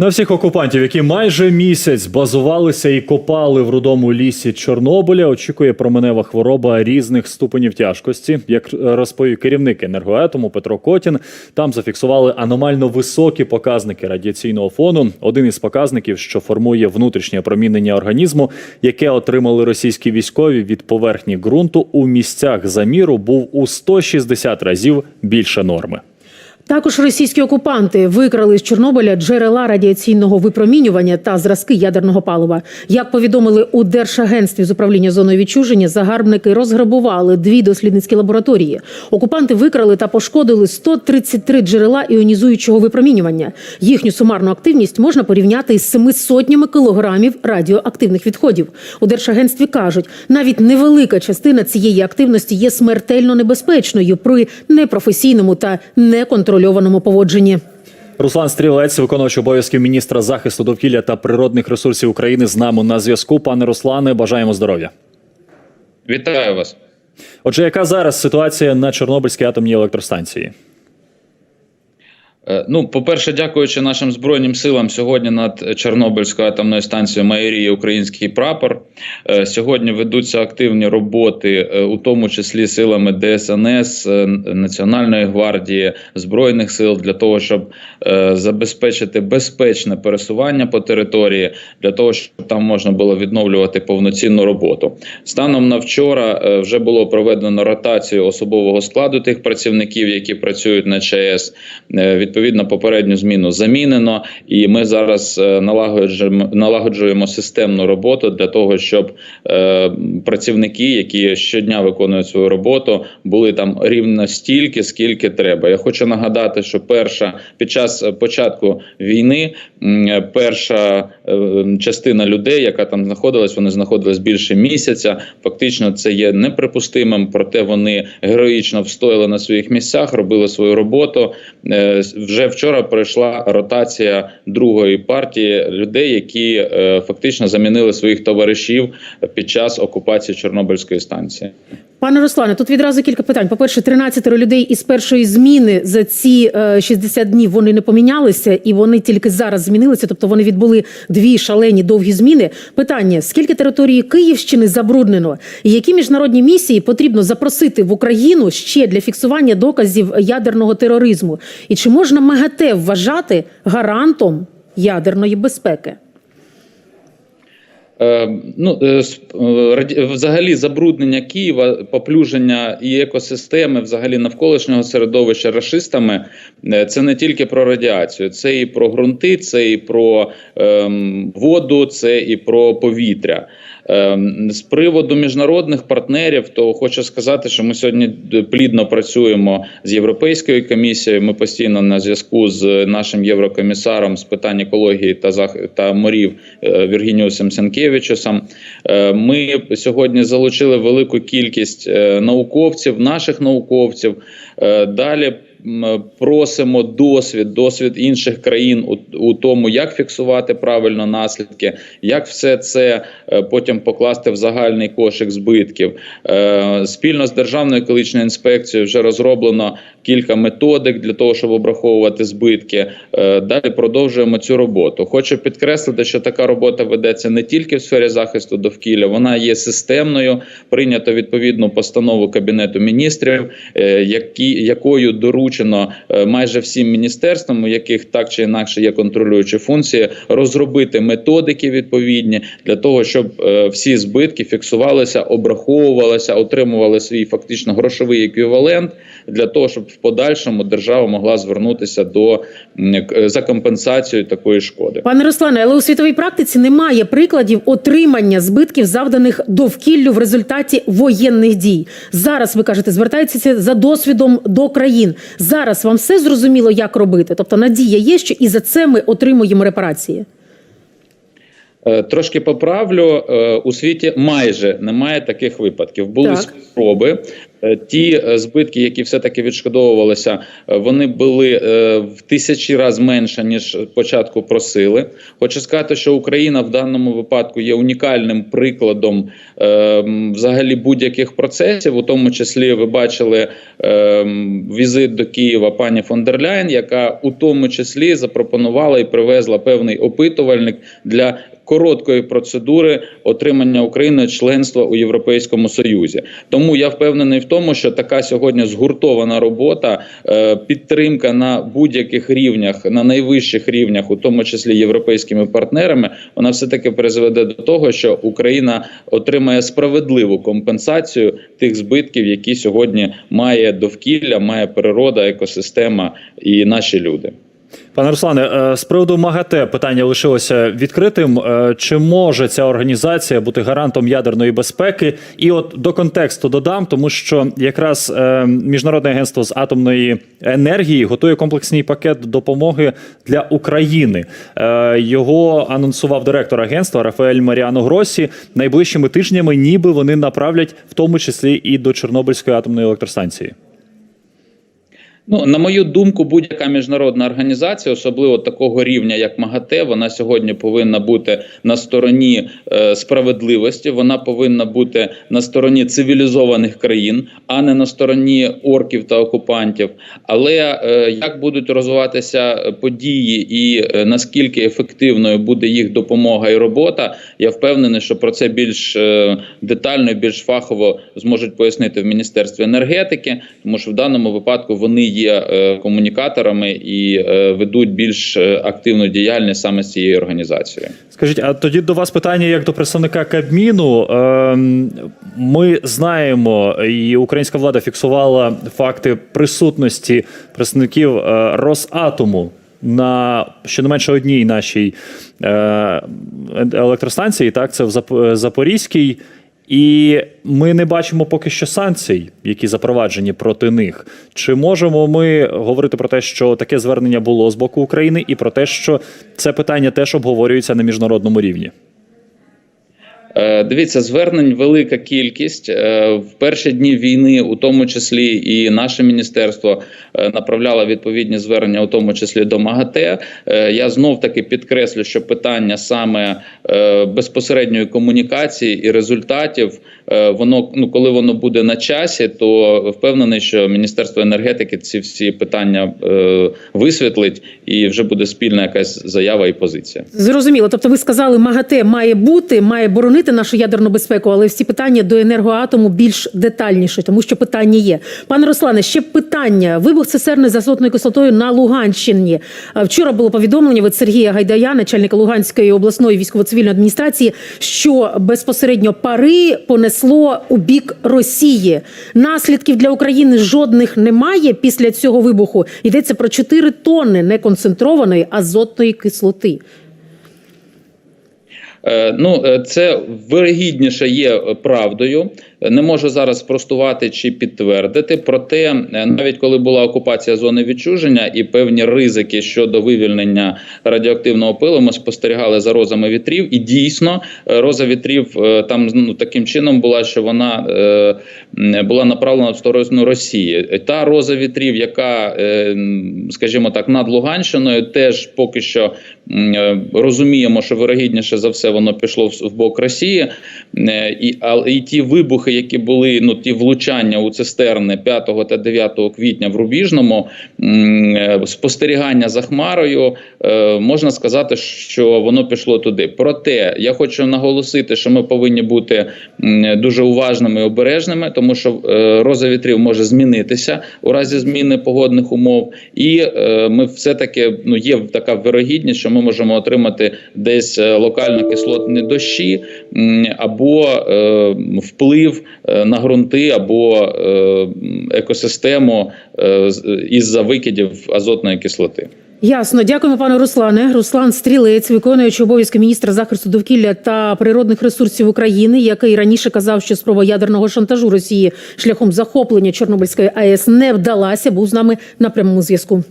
На всіх окупантів, які майже місяць базувалися і копали в рудому лісі Чорнобиля, очікує променева хвороба різних ступенів тяжкості. Як розповів керівник енергоатому Петро Котін, там зафіксували аномально високі показники радіаційного фону. Один із показників, що формує внутрішнє промінення організму, яке отримали російські військові від поверхні ґрунту у місцях заміру, був у 160 разів більше норми. Також російські окупанти викрали з Чорнобиля джерела радіаційного випромінювання та зразки ядерного палива. Як повідомили у Держагентстві з управління зоною відчуження, загарбники розграбували дві дослідницькі лабораторії. Окупанти викрали та пошкодили 133 джерела іонізуючого випромінювання. Їхню сумарну активність можна порівняти із семи сотнями кілограмів радіоактивних відходів. У Держагентстві кажуть, навіть невелика частина цієї активності є смертельно небезпечною при непрофесійному та неконтрольованому поводженні. Руслан Стрілець, виконуючий обов'язків міністра захисту довкілля та природних ресурсів України, з нами на зв'язку. Пане Руслане, бажаємо здоров'я. Вітаю вас. Отже, яка зараз ситуація на Чорнобильській атомній електростанції? Е, Ну, по-перше, дякуючи нашим збройним силам, сьогодні над Чорнобильською атомною станцією майоріє український прапор. Е, Сьогодні ведуться активні роботи, е, у тому числі силами ДСНС, Національної гвардії, збройних сил, для того, щоб забезпечити безпечне пересування по території, для того, щоб там можна було відновлювати повноцінну роботу. Станом на вчора вже було проведено ротацію особового складу тих працівників, які працюють на ЧАЕС. Відповідно, попередню зміну замінено, і ми зараз е, налагоджуємо, налагоджуємо системну роботу для того, щоб е, працівники, які щодня виконують свою роботу, були там рівно стільки, скільки треба. Я хочу нагадати, що перша під час е, початку війни е, перша е, частина людей, яка там знаходилась, вони знаходились більше місяця. Фактично, це є неприпустимим, проте вони героїчно встояли на своїх місцях, робили свою роботу. Вже вчора пройшла ротація другої партії людей, які е, фактично замінили своїх товаришів під час окупації Чорнобильської станції. Пане Руслане, тут відразу кілька питань. По-перше, 13 людей із першої зміни за ці е, 60 днів вони не помінялися, і вони тільки зараз змінилися. Тобто вони відбули дві шалені довгі зміни. Питання: скільки території Київщини забруднено, і які міжнародні місії потрібно запросити в Україну ще для фіксування доказів ядерного тероризму? І чи можна МАГАТЕ вважати гарантом ядерної безпеки? Е, ну, е, е, взагалі забруднення Києва, поплюження і екосистеми, взагалі навколишнього середовища рашистами, е, це не тільки про радіацію, це і про ґрунти, це і про ем, воду, це і про повітря. Ем, З приводу міжнародних партнерів, то хочу сказати, що ми сьогодні плідно працюємо з Європейською комісією. Ми постійно на зв'язку з нашим єврокомісаром з питань екології та зах... та морів е, Віргініусом Сенкевичусом. Е, Ми сьогодні залучили велику кількість е, науковців, наших науковців. Далі просимо досвід, досвід інших країн у, у тому, як фіксувати правильно наслідки, як все це е, потім покласти в загальний кошик збитків. Е, Спільно з Державною екологічною інспекцією вже розроблено кілька методик для того, щоб обраховувати збитки. Е, Далі продовжуємо цю роботу. Хочу підкреслити, що така робота ведеться не тільки в сфері захисту довкілля, вона є системною. Прийнято відповідну постанову Кабінету міністрів, які, якою доручено е, майже всім міністерствам, у яких так чи інакше є контролюючі функції, розробити методики відповідні для того, щоб е, всі збитки фіксувалися, обраховувалися, отримували свій фактично грошовий еквівалент для того, щоб в подальшому держава могла звернутися до м, за компенсацією такої шкоди. Пане Руслане, але у світовій практиці немає прикладів отримання збитків, завданих довкіллю в результаті воєнних дій. Зараз ви кажете, звертаєтеся за досвідом до країн. Зараз вам все зрозуміло, як робити. Тобто надія є, що і за це ми отримуємо репарації. Е, Трошки поправлю е, у світі майже немає таких випадків. Були Так. спроби. Е, Ті е, збитки, які все-таки відшкодовувалися, е, вони були в тисячі разів менше ніж спочатку просили. Хочу сказати, що Україна в даному випадку є унікальним прикладом взагалі будь-яких процесів. У тому числі ви бачили візит до Києва пані фон дер Ляйн, яка у тому числі запропонувала і привезла певний опитувальник для короткої процедури отримання України членства у Європейському Союзі. Тому я впевнений в тому, що така сьогодні згуртована робота, е, підтримка на будь-яких рівнях, на найвищих рівнях, у тому числі європейськими партнерами, вона все таки призведе до того, що Україна отримає справедливу компенсацію тих збитків, які сьогодні має довкілля, має природа, екосистема і наші люди. Пане Руслане, е, з приводу МАГАТЕ питання лишилося відкритим. Е, Чи може ця організація бути гарантом ядерної безпеки? І от до контексту додам, тому що якраз е, Міжнародне агентство з атомної енергії готує комплексний пакет допомоги для України. Його анонсував директор агентства Рафаель Маріано Гросі. Найближчими тижнями, ніби вони направлять в тому числі і до Чорнобильської атомної електростанції. Ну, на мою думку, будь-яка міжнародна організація, особливо такого рівня, як МАГАТЕ, вона сьогодні повинна бути на стороні е, справедливості. Вона повинна бути на стороні цивілізованих країн, а не на стороні орків та окупантів. Але е, як будуть розвиватися події і е, наскільки ефективною буде їх допомога і робота, я впевнений, що про це більш е, детально, більш фахово зможуть пояснити в міністерстві енергетики, тому що в даному випадку вони є е, комунікаторами і е, ведуть більш е, активну діяльність саме з цією організацією. Скажіть, а тоді до вас питання як до представника Кабміну. Ем, Ми знаємо, і українська влада фіксувала факти присутності представників Росатому на щонайменше одній нашій електростанції. Так, це в Запорізькій. І ми не бачимо поки що санкцій, які запроваджені проти них. Чи можемо ми говорити про те, що таке звернення було з боку України, і про те, що це питання теж обговорюється на міжнародному рівні? Е, Дивіться, звернень велика кількість Е, в перші дні війни, у тому числі і наше міністерство е, направляло відповідні звернення, у тому числі до МАГАТЕ. Я знов таки підкреслю, що питання саме безпосередньої комунікації і результатів, воно ну коли воно буде на часі, то впевнений, що Міністерство енергетики ці всі питання висвітлить, і вже буде спільна якась заява і позиція. Зрозуміло. Тобто, ви сказали, МАГАТЕ має бути, має боронити нашу ядерну безпеку, але всі питання до енергоатому більш детальніше, тому що питання є. Пане Руслане, ще питання. Вибух цистерни з азотною кислотою на Луганщині. Вчора було повідомлення від Сергія Гайдая, начальника Луганської обласної військово-цивільної адміністрації, що безпосередньо пари понесло у бік Росії. Наслідків для України жодних немає після цього вибуху. Йдеться про 4 тонни неконцентрованої азотної кислоти. Е, Ну, е, це вирогідніше є правдою. Не можу зараз спростувати чи підтвердити. Проте, е, навіть коли була окупація зони відчуження і певні ризики щодо вивільнення радіоактивного пилу, ми спостерігали за розами вітрів. І дійсно, е, роза вітрів е, там ну, таким чином була, що вона е, була направлена в сторону Росії. Та роза вітрів, яка, е, скажімо так, над Луганщиною, теж поки що е, розуміємо, що вирогідніше за все воно пішло в, в бок Росії. Е, І, а, і ті вибухи, які були, ну ті влучання у цистерни 5 та 9 квітня в Рубіжному, е, спостерігання за хмарою, можна сказати, що воно пішло туди. Проте я хочу наголосити, що ми повинні бути дуже уважними і обережними, тому що е, роза вітрів може змінитися у разі зміни погодних умов, і е, ми все таки ну є така вирогідність, що ми можемо отримати десь е, локально кислотні дощі або е, вплив е, на ґрунти, або е, екосистему е, з- із-за викидів азотної кислоти. Ясно, дякуємо, пане Руслане. Руслан Стрілець, виконуючий обов'язки міністра захисту довкілля та природних ресурсів України, який раніше казав, що спроба ядерного шантажу Росії шляхом захоплення Чорнобильської АЕС не вдалася, був з нами на прямому зв'язку.